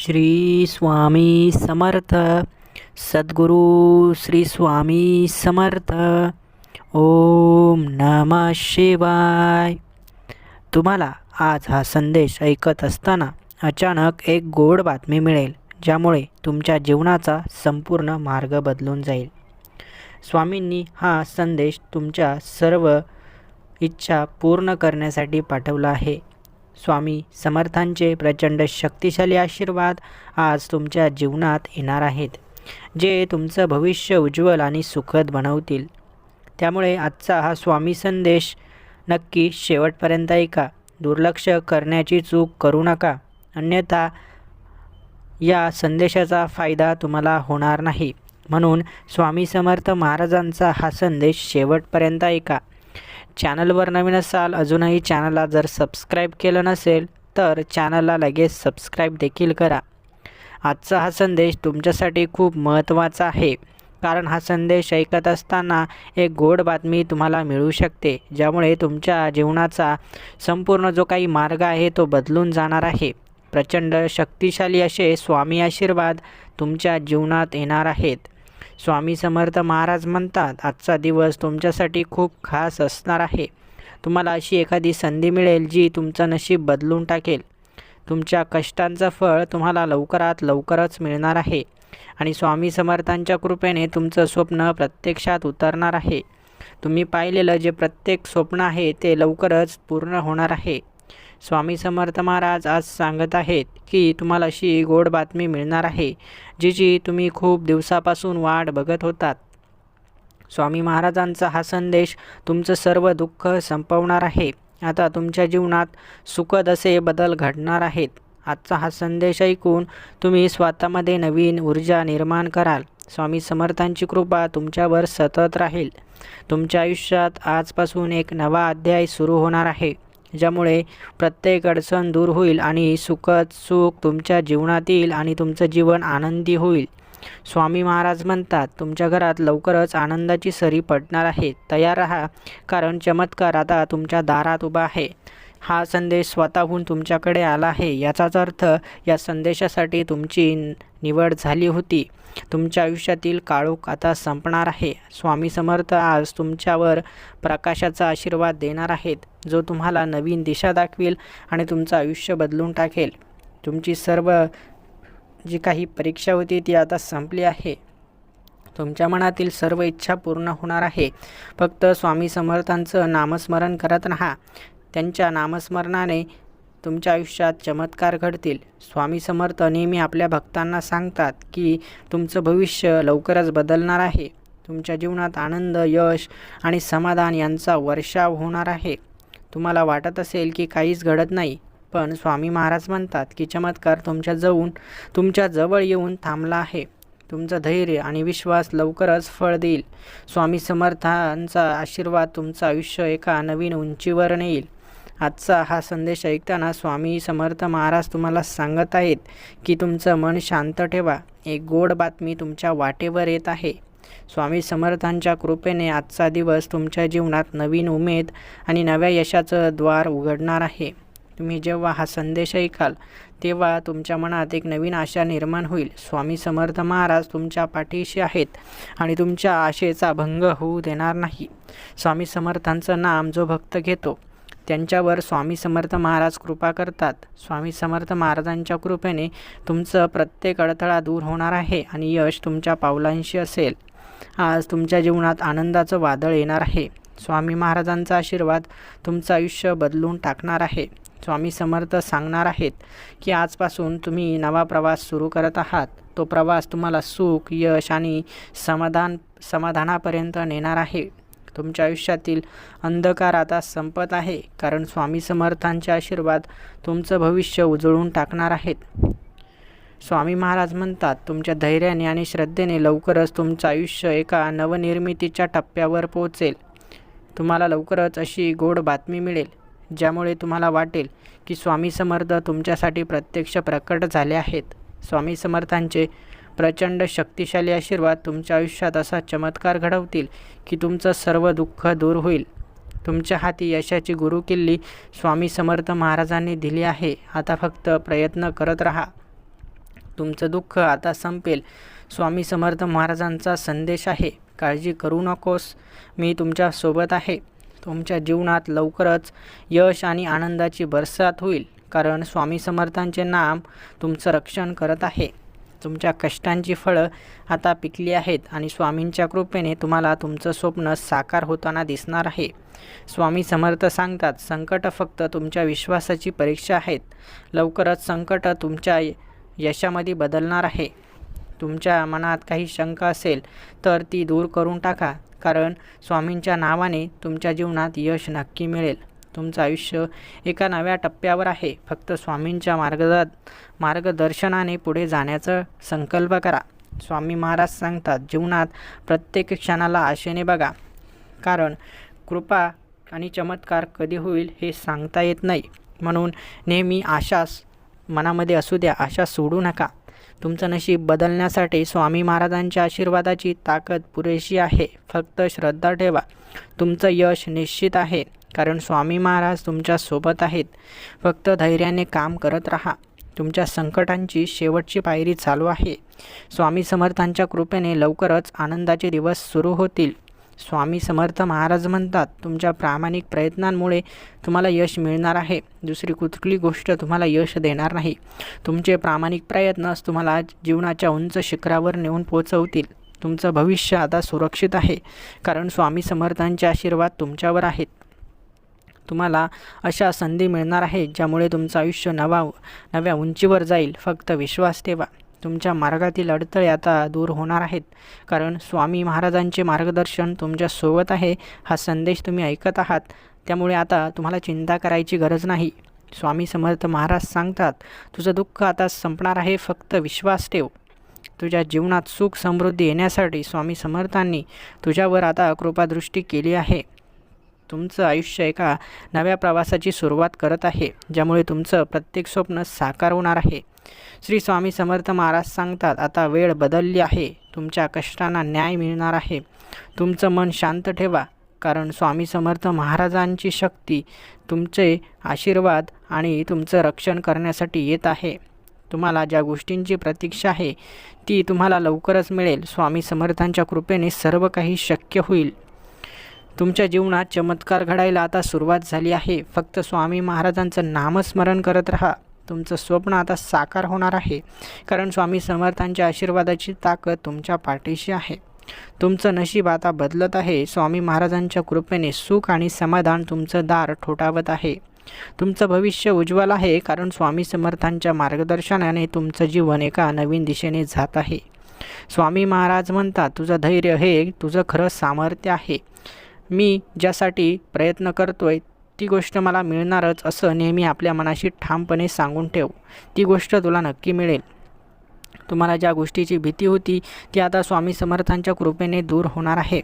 श्री स्वामी समर्थ। सद्गुरू श्री स्वामी समर्थ। ओम नम शिवाय। तुम्हाला आज हा संदेश ऐकत असताना अचानक एक गोड बातमी मिळेल ज्यामुळे तुमच्या जीवनाचा संपूर्ण मार्ग बदलून जाईल. स्वामींनी हा संदेश तुमच्या सर्व इच्छा पूर्ण करण्यासाठी पाठवला आहे. स्वामी समर्थांचे प्रचंड शक्तिशाली आशीर्वाद आज तुमच्या जीवनात येणार आहेत जे तुमचं भविष्य उज्ज्वल आणि सुखद बनवतील. त्यामुळे आजचा हा स्वामी संदेश नक्की शेवटपर्यंत ऐका. दुर्लक्ष करण्याची चूक करू नका. अन्यथा या संदेशाचा फायदा तुम्हाला होणार नाही. म्हणून स्वामी समर्थ महाराजांचा हा संदेश शेवटपर्यंत ऐका. चॅनलवर नवीन असाल अजूनही चॅनलला जर सबस्क्राईब केलं नसेल तर चॅनलला लगेच सबस्क्राईब देखील करा. आजचा हा संदेश तुमच्यासाठी खूप महत्त्वाचा आहे. कारण हा संदेश ऐकत असताना एक गोड बातमी तुम्हाला मिळू शकते ज्यामुळे तुमच्या जीवनाचा संपूर्ण जो काही मार्ग आहे तो बदलून जाणार आहे. प्रचंड शक्तिशाली असे स्वामी आशीर्वाद तुमच्या जीवनात येणार आहेत. स्वामी समर्थ महाराज म्हणतात आजचा दिवस तुमच्यासाठी खूप खास असणार आहे. तुम्हाला अशी एखादी संधी मिळेल जी तुमचं नशीब बदलून टाकेल. तुमच्या कष्टांचं फळ तुम्हाला लवकरात लवकरच मिळणार आहे. आणि स्वामी समर्थांच्या कृपेने तुमचं स्वप्न प्रत्यक्षात उतरणार आहे. तुम्ही पाहिलेलं जे प्रत्येक स्वप्न आहे ते लवकरच पूर्ण होणार आहे. स्वामी समर्थ महाराज आज सांगत आहेत की तुम्हाला अशी गोड बातमी मिळणार आहे जिची तुम्ही खूप दिवसापासून वाट बघत होतात. स्वामी महाराजांचा हा संदेश तुमचं सर्व दुःख संपवणार आहे. आता तुमच्या जीवनात सुखद असे बदल घडणार आहेत. आजचा हा संदेश ऐकून तुम्ही स्वतःमध्ये नवीन ऊर्जा निर्माण कराल. स्वामी समर्थांची कृपा तुमच्यावर सतत राहील. तुमच्या आयुष्यात आजपासून एक नवा अध्याय सुरू होणार आहे. ज्यामुळे प्रत्येक अडचण दूर होईल आणि सुखद सुख तुमच्या जीवनात येईल आणि तुमचं जीवन आनंदी होईल. स्वामी महाराज म्हणतात तुमच्या घरात लवकरच आनंदाची सरी पडणार आहे. तयार राहा कारण चमत्कार आता तुमच्या दारात उभा आहे. हा संदेश स्वतःहून तुमच्याकडे आला आहे. याचाच अर्थ या संदेशासाठी तुमची निवड झाली होती. तुमच्या आयुष्यातील काळोख आता संपणार आहे. स्वामी समर्थ आज तुमच्यावर प्रकाशाचा आशीर्वाद देणार आहेत जो तुम्हाला नवीन दिशा दाखवेल आणि तुमचं आयुष्य बदलून टाकेल. तुमची सर्व जी काही परीक्षा होती ती आता संपली आहे. तुमच्या मनातील सर्व इच्छा पूर्ण होणार आहे. फक्त स्वामी समर्थांचं नामस्मरण करत राहा. त्यांच्या नामस्मरणाने तुमच्या आयुष्यात चमत्कार घडतील. स्वामी समर्थ नेहमी आपल्या भक्तांना सांगतात की तुमचं भविष्य लवकरच बदलणार आहे. तुमच्या जीवनात आनंद यश आणि समाधान यांचा वर्षाव होणार आहे. तुम्हाला वाटत असेल की काहीच घडत नाही पण स्वामी महाराज म्हणतात की चमत्कार तुमच्या जवळून तुमच्या जवळ येऊन थांबला आहे. तुमचं धैर्य आणि विश्वास लवकरच फळ देईल. स्वामी समर्थांचा आशीर्वाद तुमचं आयुष्य एका नवीन उंचीवर नेईल. आजचा हा संदेश ऐकताना स्वामी समर्थ महाराज तुम्हाला सांगत आहेत की तुमचं मन शांत ठेवा. एक गोड बातमी तुमच्या वाटेवर येत आहे. स्वामी समर्थांच्या कृपेने आजचा दिवस तुमच्या जीवनात नवीन उमेद आणि नव्या यशाचं द्वार उघडणार आहे. तुम्ही जेव्हा हा संदेश ऐकाल तेव्हा तुमच्या मनात एक नवीन आशा निर्माण होईल. स्वामी समर्थ महाराज तुमच्या पाठीशी आहेत आणि तुमच्या आशेचा भंग होऊ देणार नाही. स्वामी समर्थांचं नाम जो भक्त घेतो त्यांच्यावर स्वामी समर्थ महाराज कृपा करतात. स्वामी समर्थ महाराजांच्या कृपेने तुमचं प्रत्येक अडथळा दूर होणार आहे आणि यश तुमच्या पावलांशी असेल. आज तुमच्या जीवनात आनंदाचं वादळ येणार आहे. स्वामी महाराजांचा आशीर्वाद तुमचं आयुष्य बदलून टाकणार आहे. स्वामी समर्थ सांगणार आहेत की आजपासून तुम्ही नवा प्रवास सुरू करत आहात. तो प्रवास तुम्हाला सुख यश आणि समाधान समाधानापर्यंत नेणार आहे. तुमच्या आयुष्यातील अंधकार आता संपत आहे. कारण स्वामी समर्थांचे आशीर्वाद तुमचं भविष्य उजळून टाकणार आहेत. स्वामी महाराज म्हणतात तुमच्या धैर्याने आणि श्रद्धेने लवकरच तुमचं आयुष्य एका नवनिर्मितीच्या टप्प्यावर पोहोचेल. तुम्हाला लवकरच अशी गोड बातमी मिळेल ज्यामुळे तुम्हाला वाटेल की स्वामी समर्थ तुमच्यासाठी प्रत्यक्ष प्रकट झाले आहेत. स्वामी समर्थांचे प्रचंड शक्तिशाली आशीर्वाद तुमच्या आयुष्यात असा चमत्कार घडवतील की तुमचं सर्व दुःख दूर होईल. तुमच्या हाती यशाची गुरुकिल्ली स्वामी समर्थ महाराजांनी दिली आहे. आता फक्त प्रयत्न करत राहा. तुमचं दुःख आता संपेल. स्वामी समर्थ महाराजांचा संदेश आहे. काळजी करू नकोस. मी तुमच्यासोबत आहे. तुमच्या जीवनात लवकरच यश आणि आनंदाची बरसात होईल. कारण स्वामी समर्थांचे नाम तुमचं रक्षण करत आहे. तुमच्या कष्टांची फळं आता पिकली आहेत आणि स्वामींच्या कृपेने तुम्हाला तुमचं स्वप्न साकार होताना दिसणार आहे. स्वामी समर्थ सांगतात संकट फक्त तुमच्या विश्वासाची परीक्षा आहेत. लवकरच संकट तुमच्या य- यशामध्ये बदलणार आहे. तुमच्या मनात काही शंका असेल तर ती दूर करून टाका कारण स्वामींच्या नावाने तुमच्या जीवनात यश नक्की मिळेल. तुमचं आयुष्य एका नव्या टप्प्यावर आहे. फक्त स्वामींच्या मार्गदा मार्गदर्शनाने पुढे जाण्याचा संकल्प करा. स्वामी महाराज सांगतात जीवनात प्रत्येक क्षणाला आशेने बघा. कारण कृपा आणि चमत्कार कधी होईल हे सांगता येत नाही. म्हणून नेहमी आशास मनामध्ये असू द्या आशा सोडू नका. तुमचं नशीब बदलण्यासाठी स्वामी महाराजांच्या आशीर्वादाची ताकद पुरेशी आहे. फक्त श्रद्धा ठेवा. तुमचं यश निश्चित आहे. कारण स्वामी महाराज तुमच्यासोबत आहेत. फक्त धैर्याने काम करत राहा. तुमच्या संकटांची शेवटची पायरी चालू आहे. स्वामी समर्थांच्या कृपेने लवकरच आनंदाचे दिवस सुरू होतील. स्वामी समर्थ महाराज म्हणतात तुमच्या प्रामाणिक प्रयत्नांमुळे तुम्हाला यश मिळणार आहे. दुसरी कुठली गोष्ट तुम्हाला यश देणार नाही. तुमचे प्रामाणिक प्रयत्नच तुम्हाला जीवनाच्या उंच शिखरावर नेऊन पोचवतील. तुमचं भविष्य आता सुरक्षित आहे. कारण स्वामी समर्थांचे आशीर्वाद तुमच्यावर आहेत. तुम्हाला अशा संधी मिळणार आहेत ज्यामुळे तुमचं आयुष्य नवा नव्या उंचीवर जाईल. फक्त विश्वास ठेवा. तुमच्या मार्गातील अडथळे आता दूर होणार आहेत. कारण स्वामी महाराजांचे मार्गदर्शन तुमच्यासोबत आहे हा संदेश तुम्ही ऐकत आहात. त्यामुळे आता तुम्हाला चिंता करायची गरज नाही. स्वामी समर्थ महाराज सांगतात तुझं दुःख आता संपणार आहे फक्त विश्वास ठेव. तुझ्या जीवनात सुख समृद्धी येण्यासाठी स्वामी समर्थांनी तुझ्यावर आता कृपादृष्टी केली आहे. तुमचं आयुष्य एका नव्या प्रवासाची सुरुवात करत आहे ज्यामुळे तुमचं प्रत्येक स्वप्न साकार होणार आहे. श्री स्वामी समर्थ महाराज सांगतात आता वेळ बदलली आहे तुमच्या कष्टांना न्याय मिळणार आहे. तुमचं मन शांत ठेवा कारण स्वामी समर्थ महाराजांची शक्ती तुमचे आशीर्वाद आणि तुमचं रक्षण करण्यासाठी येत आहे. तुम्हाला ज्या गोष्टींची प्रतीक्षा आहे ती तुम्हाला लवकरच मिळेल. स्वामी समर्थांच्या कृपेने सर्व काही शक्य होईल. तुमच्या जीवनात चमत्कार घडायला आता सुरुवात झाली आहे. फक्त स्वामी महाराजांचं नामस्मरण करत राहा. तुमचं स्वप्न आता साकार होणार आहे. कारण स्वामी समर्थांच्या आशीर्वादाची ताकद तुमच्या पाठीशी आहे. तुमचं नशीब आता बदलत आहे. स्वामी महाराजांच्या कृपेने सुख आणि समाधान तुमचं दार ठोठावत आहे. तुमचं भविष्य उज्ज्वल आहे. कारण स्वामी समर्थांच्या मार्गदर्शनाने तुमचं जीवन एका नवीन दिशेने जात आहे. स्वामी महाराज म्हणतात तुझं धैर्य हे तुझं खरं सामर्थ्य आहे. मी ज्यासाठी प्रयत्न करतोय ती गोष्ट मला मिळणारच असं नेहमी आपल्या मनाशी ठामपणे सांगून ठेव. ती गोष्ट तुला नक्की मिळेल. तुम्हाला ज्या गोष्टीची भीती होती ती आता स्वामी समर्थांच्या कृपेने दूर होणार आहे.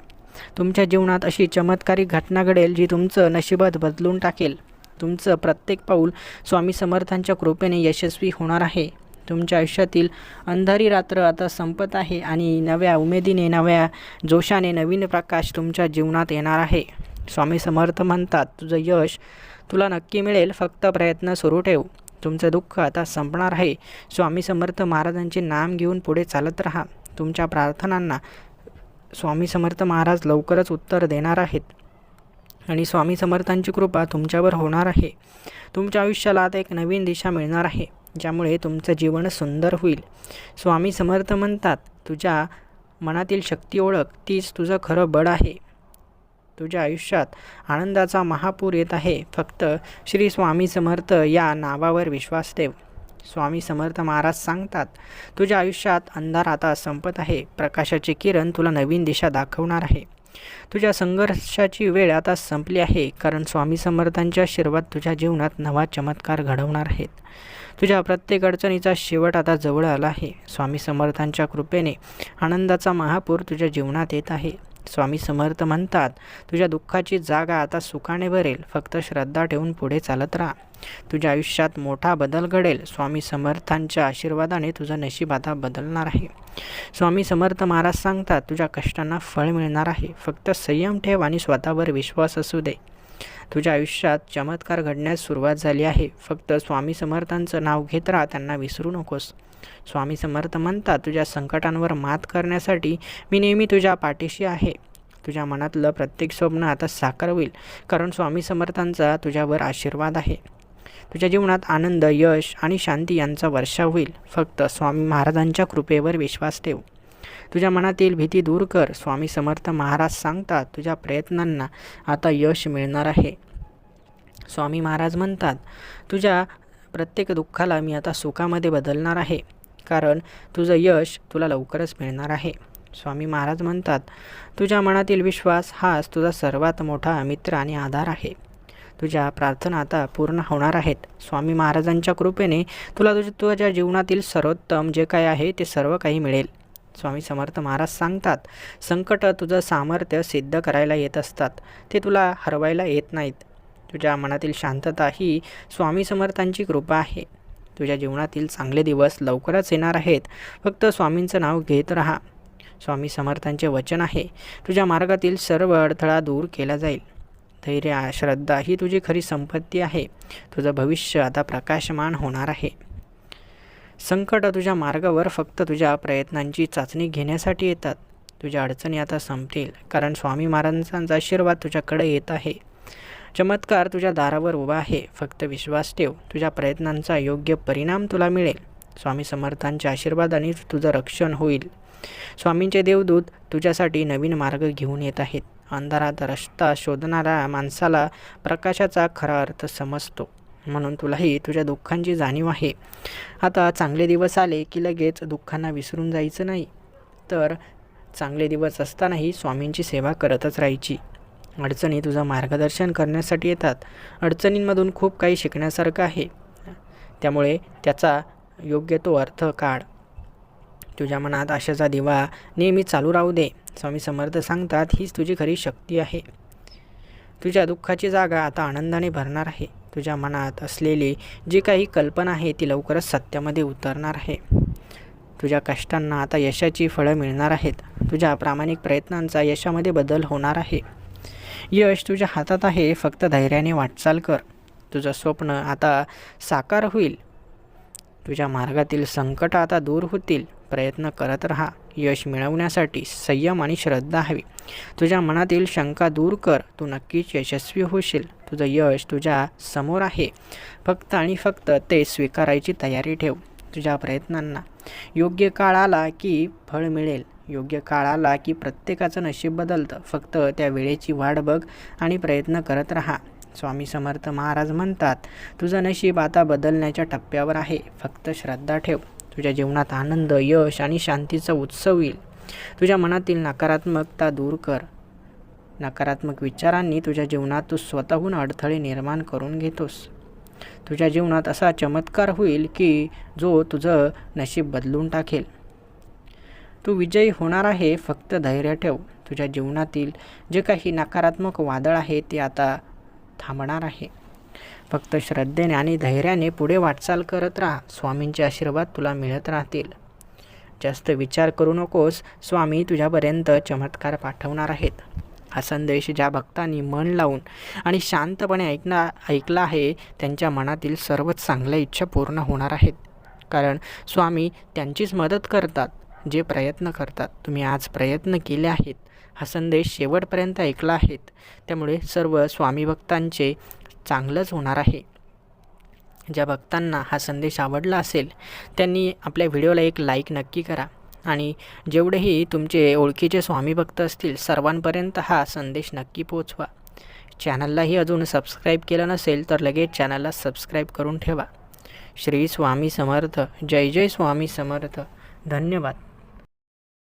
तुमच्या जीवनात अशी चमत्कारिक घटना घडेल जी तुमचं नशिबात बदलून टाकेल. तुमचं प्रत्येक पाऊल स्वामी समर्थांच्या कृपेने यशस्वी होणार आहे. तुमच्या आयुष्यातील अंधारी रात्र आता संपत आहे आणि नव्या उमेदीने नव्या जोशाने नवीन प्रकाश तुमच्या जीवनात येणार आहे. स्वामी समर्थ म्हणतात तुझं यश तुला नक्की मिळेल फक्त प्रयत्न सुरू ठेव. तुमचं दुःख आता संपणार आहे. स्वामी समर्थ महाराजांचे नाम घेऊन पुढे चालत राहा. तुमच्या प्रार्थनांना स्वामी समर्थ महाराज लवकरच उत्तर देणार आहेत आणि स्वामी समर्थांची कृपा तुमच्यावर होणार आहे. तुमच्या आयुष्याला आता एक नवीन दिशा मिळणार आहे. ज्यामुळे तुमचं जीवन सुंदर होईल. स्वामी समर्थ म्हणतात तुझ्या मनातील शक्ती ओळख तीच तुझं खरं बळ आहे. तुझ्या आयुष्यात आनंदाचा महापूर येत आहे. फक्त श्री स्वामी समर्थ या नावावर विश्वास ठेव. स्वामी समर्थ महाराज सांगतात तुझ्या आयुष्यात अंधार आता संपत आहे. प्रकाशाचे किरण तुला नवीन दिशा दाखवणार आहे. तुझ्या संघर्षाची वेळ आता संपली आहे कारण स्वामी समर्थांच्या आशीर्वाद तुझ्या जीवनात नवा चमत्कार घडवणार आहेत. तुझ्या प्रत्येक अडचणीचा शेवट आता जवळ आला आहे. स्वामी समर्थांच्या कृपेने आनंदाचा महापूर तुझ्या जीवनात येत आहे. स्वामी समर्थ म्हणतात तुझ्या दुःखाची जागा आता सुखाने भरेल फक्त श्रद्धा ठेवून पुढे चालत राहा. तुझ्या आयुष्यात मोठा बदल घडेल. स्वामी समर्थांच्या आशीर्वादाने तुझं नशीब आता बदलणार आहे. स्वामी समर्थ महाराज सांगतात तुझ्या कष्टांना फळ मिळणार आहे. फक्त संयम ठेव आणि स्वतःवर विश्वास असू दे. तुझ्या आयुष्यात चमत्कार घडण्यास सुरुवात झाली आहे. फक्त स्वामी समर्थांचं नाव घेत राहा त्यांना विसरू नकोस. स्वामी समर्थ म्हणतात तुझ्या संकटांवर मात करण्यासाठी मी नेहमी तुझ्या पाठीशी आहे. तुझ्या मनातलं प्रत्येक स्वप्न आता साकार होईल कारण स्वामी समर्थांचा तुझ्यावर आशीर्वाद आहे. तुझ्या जीवनात आनंद यश आणि शांती यांचा वर्षा होईल. फक्त स्वामी महाराजांच्या कृपेवर विश्वास ठेव. तुझ्या मनातील भीती दूर कर. स्वामी समर्थ महाराज सांगतात तुझ्या प्रयत्नांना आता यश मिळणार आहे. स्वामी महाराज म्हणतात तुझ्या प्रत्येक दुःखाला मी आता सुखामध्ये बदलणार आहे. कारण तुझं यश तुला लवकरच मिळणार आहे. स्वामी महाराज म्हणतात तुझ्या मनातील विश्वास हाच तुझा सर्वात मोठा मित्र आणि आधार आहे. तुझ्या प्रार्थना आता पूर्ण होणार आहेत. स्वामी महाराजांच्या कृपेने तुला तुझ्या तुझ्या जीवनातील सर्वोत्तम जे काय आहे ते सर्व काही मिळेल. स्वामी समर्थ महाराज सांगतात संकट तुझं सामर्थ्य सिद्ध करायला येत असतात. ते तुला हरवायला येत नाहीत. तुझ्या मनातील शांतता ही स्वामी समर्थांची कृपा आहे. तुझ्या जीवनातील चांगले दिवस लवकरच येणार आहेत. फक्त स्वामींचं नाव घेत राहा. स्वामी समर्थांचे वचन आहे. तुझ्या मार्गातील सर्व अडथळा दूर केला जाईल. धैर्य श्रद्धा ही तुझी खरी संपत्ती आहे. तुझं भविष्य आता प्रकाशमान होणार आहे. संकट तुझ्या मार्गावर फक्त तुझ्या प्रयत्नांची चाचणी घेण्यासाठी येतात. तुझ्या अडचणी आता संपतील कारण स्वामी महाराजांचा आशीर्वाद तुझ्याकडे येत आहे. चमत्कार तुझ्या दारावर उभा आहे. फक्त विश्वास ठेव. तुझ्या प्रयत्नांचा योग्य परिणाम तुला मिळेल. स्वामी समर्थांच्या आशीर्वादाने तुझं रक्षण होईल. स्वामींचे देवदूत तुझ्यासाठी नवीन मार्ग घेऊन येत आहेत. अंधारात रस्ता शोधणाऱ्या माणसाला प्रकाशाचा खरा अर्थ समजतो. म्हणून तुलाही तुझ्या दुःखांची जाणीव आहे. आता चांगले दिवस आले की लगेच दुःखांना विसरून जायचं नाही. तर चांगले दिवस असतानाही स्वामींची सेवा करतच राहायची. अडचणी तुझं मार्गदर्शन करण्यासाठी येतात. अडचणींमधून खूप काही शिकण्यासारखं आहे. त्यामुळे त्याचा योग्य तो अर्थ काढ. तुझ्या मनात आशाचा दिवा नेहमी चालू राहू दे. स्वामी समर्थ सांगतात हीच तुझी खरी शक्ती आहे. तुझ्या दुःखाची जागा आता आनंदाने भरणार आहे. तुझ्या मनात असलेली जी काही कल्पना आहे ती लवकरच सत्यामध्ये उतरणार आहे. तुझ्या कष्टांना आता यशाची फळं मिळणार आहेत. तुझ्या प्रामाणिक प्रयत्नांचा यशामध्ये बदल होणार आहे. यश तुझ्या हातात आहे फक्त धैर्याने वाटचाल कर. तुझं स्वप्न आता साकार होईल. तुझ्या मार्गातील संकट आता दूर होतील. प्रयत्न करत राहा. यश मिळवण्यासाठी संयम आणि श्रद्धा हवी. तुझ्या मनातील शंका दूर कर. तू नक्कीच यशस्वी होशील. तुझं यश तुझ्या समोर आहे. फक्त आणि फक्त ते स्वीकारायची तयारी ठेव. तुझ्या प्रयत्नांना योग्य काळ आला की फळ मिळेल. योग्य काळ आला की प्रत्येकाचं नशीब बदलतं. फक्त त्या वेळेची वाट बघ आणि प्रयत्न करत राहा. स्वामी समर्थ महाराज म्हणतात तुझं नशीब आता बदलण्याच्या टप्प्यावर आहे. फक्त श्रद्धा ठेव. तुझ्या जीवनात आनंद यश आणि शांतीचा उत्सव येईल. तुझ्या मनातील नकारात्मकता दूर कर. नकारात्मक विचारांनी तुझ्या जीवनात तू स्वतःहून अडथळे निर्माण करून घेतोस. तुझ्या जीवनात असा चमत्कार होईल की जो तुझं नशीब बदलून टाकेल. तू विजयी होणार आहे फक्त धैर्य ठेव. तुझ्या जीवनातील जे काही नकारात्मक वादळ आहे ते आता थांबणार आहे. फक्त श्रद्धेने आणि धैर्याने पुढे वाटचाल करत राहा. स्वामींचे आशीर्वाद तुला मिळत राहतील. जास्त विचार करू नकोस. स्वामी तुझ्यापर्यंत चमत्कार पाठवणार आहेत. हा संदेश ज्या भक्तांनी मन लावून आणि शांतपणे ऐकणार ऐकला आहे त्यांच्या मनातील सर्वच चांगल्या इच्छा पूर्ण होणार आहेत. कारण स्वामी त्यांचीच मदत करतात. जे प्रयत्न करतात तुम्ही आज प्रयत्न केले आहेत. हा संदेश शेवटपर्यंत ऐकला आहेत त्यामुळे सर्व स्वामी भक्तांचे चांगलंच होणार आहे. ज्या भक्तांना हा संदेश आवडला असेल त्यांनी आपल्या व्हिडिओला एक लाईक नक्की करा. आणि जेवढेही तुमचे ओळखीचे स्वामी भक्त असतील सर्वांपर्यंत हा संदेश नक्की पोचवा. चॅनललाही अजून सबस्क्राईब केलं नसेल तर लगेच चॅनलला सबस्क्राईब करून ठेवा. श्री स्वामी समर्थ. जय जय स्वामी समर्थ. धन्यवाद.